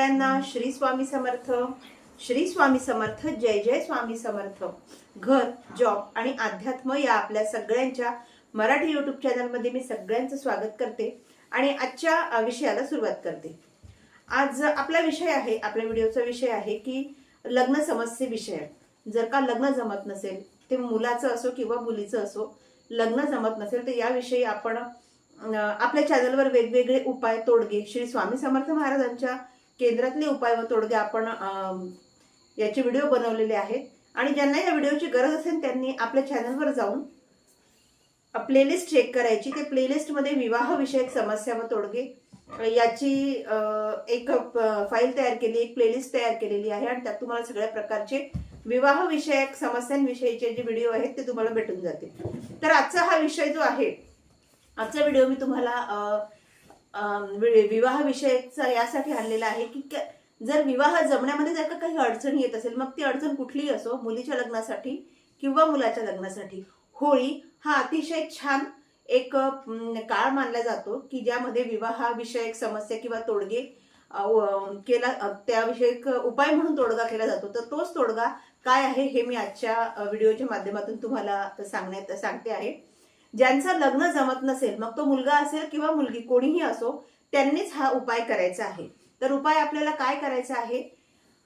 सगळ्यांना श्री स्वामी समर्थ. श्री स्वामी समर्थ जय जय स्वामी समर्थ. घर जॉब आणि अध्यात्म या आपल्या सगळ्यांच्या मराठी युट्यूब चॅनलमध्ये मी सगळ्यांचं स्वागत करते आणि आजच्या विषयाला सुरुवात करते. आज आपला विषय आहे आपल्या व्हिडिओचा विषय आहे की लग्न समस्येविषय जर का लग्न जमत नसेल ते मुलाचं असो किंवा मुलीचं असो लग्न जमत नसेल तर याविषयी आपण आपल्या चॅनलवर वेगवेगळे उपाय तोडगे श्री स्वामी समर्थ महाराजांच्या केंद्रातले उपाय व तोडगे आपण याचे व्हिडिओ बनवलेले आहेत. आणि ज्यांना या व्हिडिओची गरज असेल त्यांनी आपल्या चॅनलवर जाऊन प्लेलिस्ट चेक करायची. ते प्लेलिस्टमध्ये विवाहविषयक समस्या व तोडगे याची एक फाईल तयार केली एक प्लेलिस्ट तयार केलेली आहे. आणि त्यात तुम्हाला सगळ्या प्रकारचे विवाह विषयक समस्यांविषयीचे जे व्हिडिओ आहेत ते तुम्हाला भेटून जातील. तर आजचा हा विषय जो आहे आजचा व्हिडिओ मी तुम्हाला अ, वि- यासाठी आणलेला आहे की क- जर विवाह जमण्यामध्ये जर का काही अडचण येत असेल मग ती अडचण कुठलीही असो मुलीच्या लग्नासाठी किंवा मुलाच्या लग्नासाठी. होळी हा अतिशय छान एक काळ मानला जातो की ज्यामध्ये विवाहाविषयक समस्या किंवा तोडगे केला त्याविषयक उपाय म्हणून तोडगा केला जातो. तर तोच तोडगा काय आहे हे मी आजच्या व्हिडिओच्या माध्यमातून तुम्हाला सांगण्यात सांगते आहे. ज्यांचं लग्न जमत नसेल मग तो मुलगा असेल किंवा मुलगी कोणीही असो त्यांनीच हा उपाय करायचा आहे. तर उपाय आपल्याला काय करायचा आहे?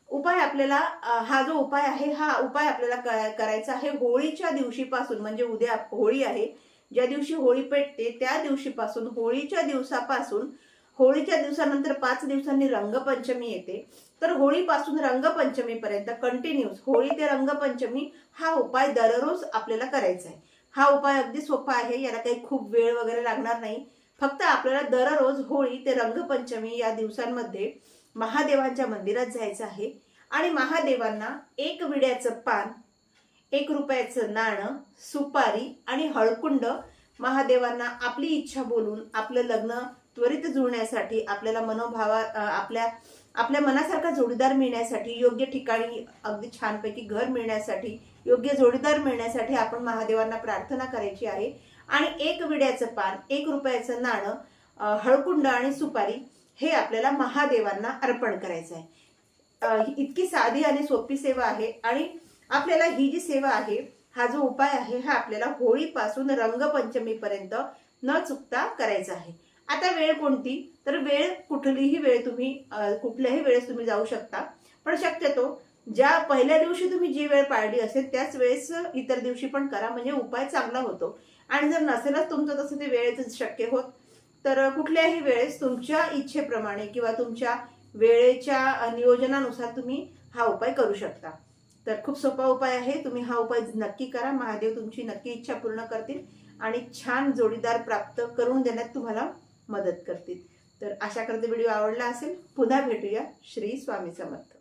उपाय आपल्याला हा जो उपाय आहे हा उपाय आपल्याला करायचा आहे होळीच्या दिवशीपासून म्हणजे उद्या होळी आहे. ज्या दिवशी होळी पेटते त्या दिवशीपासून होळीच्या दिवसापासून होळीच्या दिवसानंतर पाच दिवसांनी रंगपंचमी येते. तर होळीपासून रंगपंचमीपर्यंत कंटिन्यूस होळी ते रंगपंचमी हा उपाय दररोज आपल्याला करायचा आहे. हा उपाय अगदी सोपा आहे याला काही खूप वेळ वगैरे लागणार नाही. फक्त आपल्याला दररोज होळी ते रंगपंचमी या दिवसांमध्ये महादेवांच्या मंदिरात जायचं आहे. आणि महादेवांना एक विड्याचं पान एक रुपयाचं नाणं सुपारी आणि हळकुंड महादेवांना आपली इच्छा बोलून आपलं लग्न त्वरित जुळण्यासाठी आपल्याला मनोभावा आपल्या आपल्या मनासारखा जोडीदार मिळण्यासाठी योग्य ठिकाणी अगदी छानपैकी घर मिळण्यासाठी योग्य जोडीदार मिळण्यासाठी आपण महादेवांना प्रार्थना करायची आहे. आणि एक विड्याचं पान एक रुपयाचं नाणं हळकुंड आणि सुपारी हे आपल्याला महादेवांना अर्पण करायचं आहे इतकी साधी आणि सोपी सेवा आहे आणि आपल्याला ही जी सेवा आहे हा जो उपाय आहे हा आपल्याला होळीपासून रंगपंचमीपर्यंत न चुकता करायचा आहे. आता वेळ कोणती? तर वेळ कुठलीही वेळ तुम्ही कुठल्याही वेळेस तुम्ही जाऊ शकता. पण शक्यतो ज्या पहिल्या दिवशी तुम्ही जी वेळ पाळली असेल त्याच वेळेस इतर दिवशी पण करा. म्हणजे उपाय चांगला होतो. आणि जर नसेलच तुमचं तसं ते वेळेच शक्य होत तर कुठल्याही वेळेस तुमच्या इच्छेप्रमाणे किंवा तुमच्या वेळेच्या नियोजनानुसार तुम्ही हा उपाय करू शकता. तर खूप सोपा उपाय आहे. तुम्ही हा उपाय नक्की करा. महादेव तुमची नक्की इच्छा पूर्ण करतील आणि छान जोडीदार प्राप्त करून देण्यात तुम्हाला मदत करतील. तर आशा करते व्हिडिओ आवडला असेल. पुन्हा भेटूया. श्री स्वामी समर्थ.